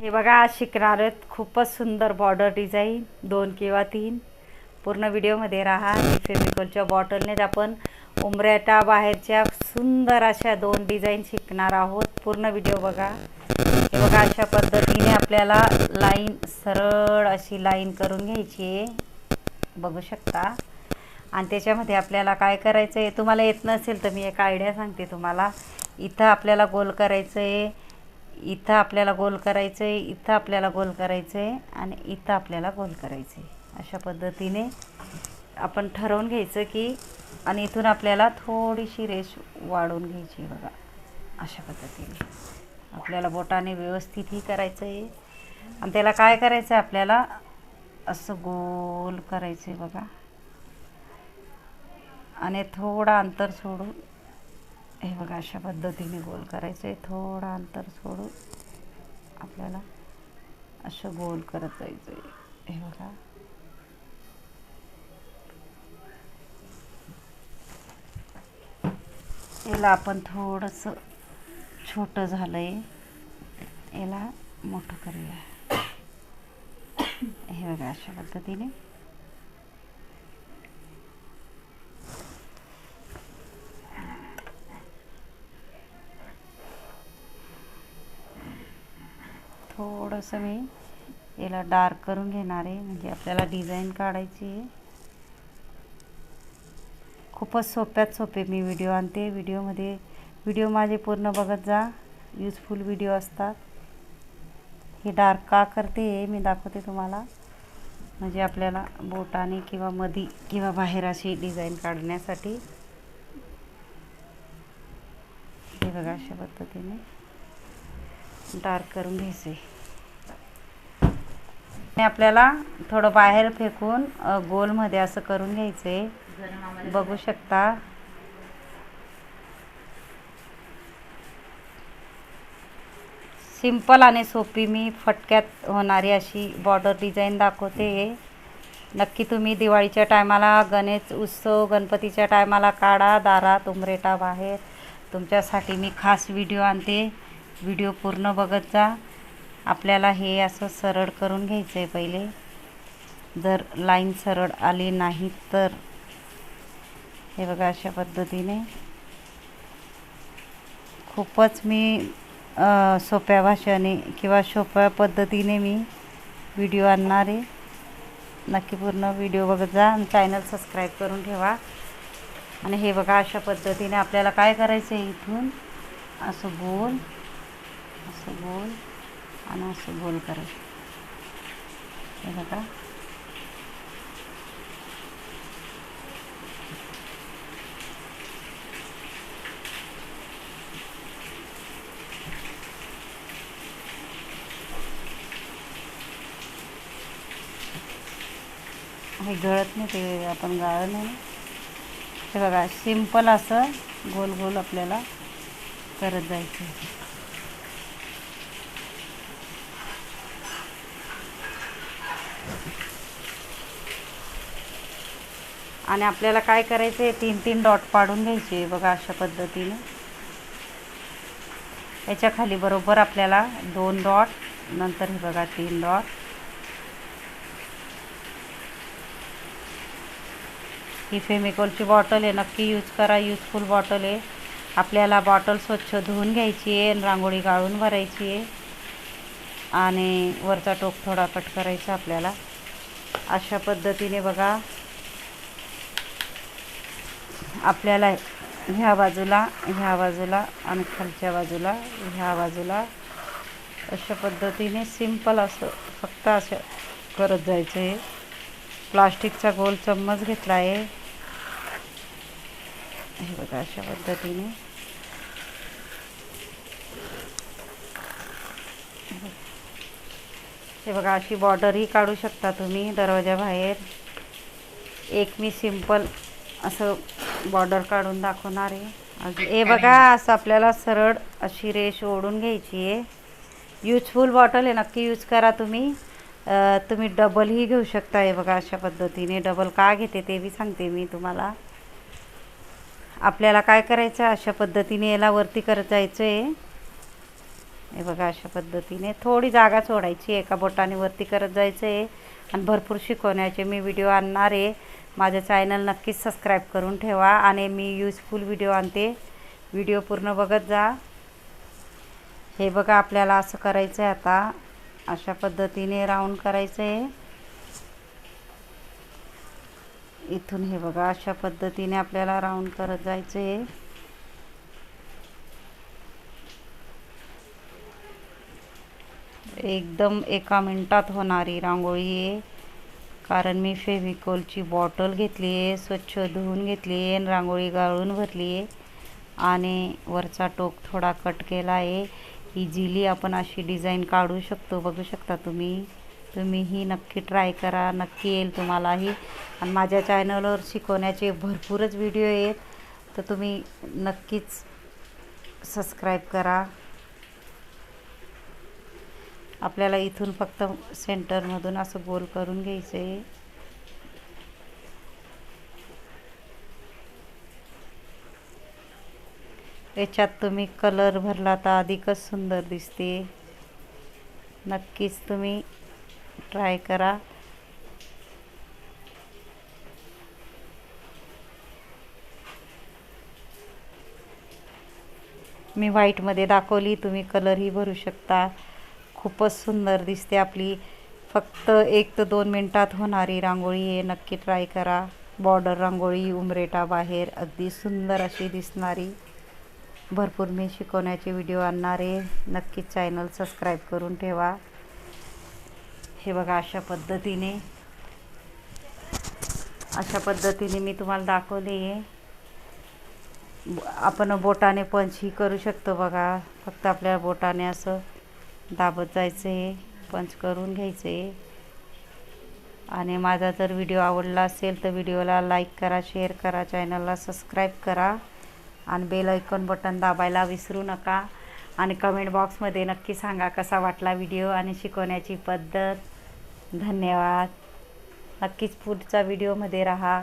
हे बघा आज शिकणार आहेत. खूपच सुंदर बॉर्डर डिझाईन दोन किंवा तीन. पूर्ण व्हिडिओमध्ये राहा. फेमिकॉलच्या बॉटलनेच आपण उमऱ्याटा बाहेरच्या सुंदर अशा दोन डिझाईन शिकणार आहोत. पूर्ण व्हिडिओ बघा. हे बघा अशा पद्धतीने आपल्याला लाईन सरळ अशी लाईन करून घ्यायची आहे. बघू शकता. आणि त्याच्यामध्ये आपल्याला काय करायचं आहे तुम्हाला येत नसेल तर मी एक आयडिया सांगते तुम्हाला. इथं आपल्याला गोल करायचं आहे इथं आपल्याला गोल करायचं आहे इथं आपल्याला गोल करायचं आहे आणि इथं आपल्याला गोल करायचं आहे अशा पद्धतीने आपण ठरवून घ्यायचं की आणि इथून आपल्याला थोडीशी रेष वाढवून घ्यायची बघा. अशा पद्धतीने. आपल्याला बोटाने व्यवस्थित ही करायचं आहे आणि त्याला काय करायचं आहे आपल्याला? असं गोल करायचं आहे बघा. आणि थोडं अंतर सोडून हे बघा अशा पद्धतीने गोल करायचं आहे थोडं अंतर सोडून आपल्याला असं गोल करत जायचं आहे हे बघा. याला आपण थोडंसं छोटं झालं आहे याला मोठं करूया. हे बघा अशा पद्धतीने. थोडंसं मी याला डार्क करून घेणार आहे. म्हणजे आपल्याला डिझाईन काढायची आहे. खूपच सोप्यात सोपे मी व्हिडिओ आणते. व्हिडिओमध्ये व्हिडिओ माझे पूर्ण बघत जा. यूजफुल व्हिडिओ असतात. हे डार्क का करते हे मी दाखवते तुम्हाला. म्हणजे आपल्याला बोटाने किंवा मधी किंवा बाहेर अशी डिझाईन काढण्यासाठी. हे बघा अशा पद्धतीने डार्क करून घ्यायचे. आणि आपल्याला थोडं बाहेर फेकून गोलमध्ये असं करून घ्यायचं आहे बघू शकता. सिंपल आणि सोपी मी फटक्यात होणारी अशी बॉर्डर डिझाईन दाखवते नक्की तुम्ही दिवाळीच्या टायमाला गणेश उत्सव गणपतीच्या टायमाला काढा दारात उमरेटा बाहेर. तुमच्यासाठी मी खास व्हिडिओ आणते. व्हिडिओ पूर्ण बघत जा. आपल्याला हे असं सरळ करून घ्यायचं आहे पहिले. जर लाईन सरळ आली नाही तर हे बघा अशा पद्धतीने. खूपच मी सोप्या भाषेने किंवा सोप्या पद्धतीने मी व्हिडिओ आणणार आहे. नक्की पूर्ण व्हिडिओ बघत जा आणि चॅनल सबस्क्राईब करून ठेवा. आणि हे बघा अशा पद्धतीने आपल्याला काय करायचं आहे इथून? असं गोल असं गोल आणि असं गोल करायचं हे बघा. हे गळत नाही ते आपण गाळं नाही. हे बघा सिंपल असं गोल गोल आपल्याला करत जायचं आणि आपल्याला काय करायचं आहे तीन तीन डॉट पाडून घ्यायचे बघा अशा पद्धतीने. याच्या खाली बरोबर आपल्याला दोन डॉट नंतर हे बघा तीन डॉट. ही फेमिकॉलची बॉटल आहे नक्की यूज करा. यूजफुल बॉटल आहे. आपल्याला बॉटल स्वच्छ धुवून घ्यायची आहे रांगोळी गाळून भरायची आहे. आणि वरचा टोक थोडा कट करायचा आपल्याला. अशा पद्धतीने बघा. आपल्याला ह्या बाजूला ह्या बाजूला आणि खालच्या बाजूला ह्या बाजूला अशा पद्धतीने सिंपल असं फक्त असं करत जायचं आहे प्लास्टिकचा गोल चम्मच घेतला आहे. हे बघा अशा पद्धतीने. हे बघा अशी बॉर्डरही काढू शकता तुम्ही दरवाजाबाहेर एक मी सिंपल असं बॉर्डर काढून दाखवणार आहे. अजून हे बघा असं आपल्याला सरळ अशी रेश ओढून घ्यायची आहे. यूजफुल बॉटल आहे नक्की यूज करा तुम्ही. तुम्ही डबलही घेऊ शकता हे बघा अशा पद्धतीने. डबल का घेते ते बी सांगते मी तुम्हाला. आपल्याला काय करायचं अशा पद्धतीने याला वरती करत जायचं आहे हे बघा अशा पद्धतीने थोडी जागा सोडायची एका बोटाने वरती करत जायचं आहे आणि भरपूर शिकवण्याचे मी व्हिडिओ आणणार आहे. माझं चॅनल नक्कीच सबस्क्राईब करून ठेवा आणि मी यूजफुल व्हिडिओ आणते. व्हिडिओ पूर्ण बघत जा. हे बघा आपल्याला असं करायचं आहे आता. अशा पद्धतीने राऊंड करायचं आहे इथून हे बघा अशा पद्धतीने आपल्याला राऊंड करत जायचं आहे एकदम एका मिनटात होणारी रांगोळी आहे. कारण मी फेविकोलची बॉटल घेतली आहे स्वच्छ धुवून घेतली आहे आणि रांगोळी गाळून भरली आहे. आणि वरचा टोक थोडा कट केला आहे. इझिली आपण अशी डिझाईन काढू शकतो बघू शकता तुम्ही. तुम्ही ही नक्की ट्राय करा नक्की येईल तुम्हालाही. आणि माझ्या चॅनलवर शिकवण्याचे भरपूरच व्हिडिओ आहेत. तर तुम्ही नक्कीच सबस्क्राईब करा. आपल्याला इथून फक्त सेंटरमधून असं गोल करून घ्यायचं आहे याच्यात तुम्ही कलर भरला तर अधिकच सुंदर दिसते. नक्कीच तुम्ही ट्राय करा. मी व्हाईटमध्ये दाखवली तुम्ही कलरही भरू शकता. खूपच सुंदर दिसते आपली. फक्त एक ते दोन मिनटात होणारी रांगोळी आहे. नक्की ट्राय करा. बॉर्डर रांगोळी उमरेटा बाहेर. अगदी सुंदर अशी दिसणारी. भरपूर मी शिकवण्याचे व्हिडिओ आणणार आहे. नक्कीच चॅनल सबस्क्राईब करून ठेवा. हे बघा अशा पद्धतीने. अशा पद्धतीने मी तुम्हाला दाखवले आहे. आपण बोटाने पंच ही करू शकतो बघा. फक्त आपल्या बोटाने असं दाबत जायचं आहे पंच करून घ्यायचं. आहे आणि माझा जर व्हिडिओ आवडला असेल तर व्हिडिओला लाईक करा शेअर करा चॅनलला सबस्क्राईब करा. आणि बेल ऐकॉन बटन दाबायला विसरू नका. आणि कमेंट बॉक्समध्ये नक्की सांगा कसा वाटला व्हिडिओ आणि शिकवण्याची पद्धत. धन्यवाद. नक्कीच पुढचा व्हिडिओमध्ये राहा.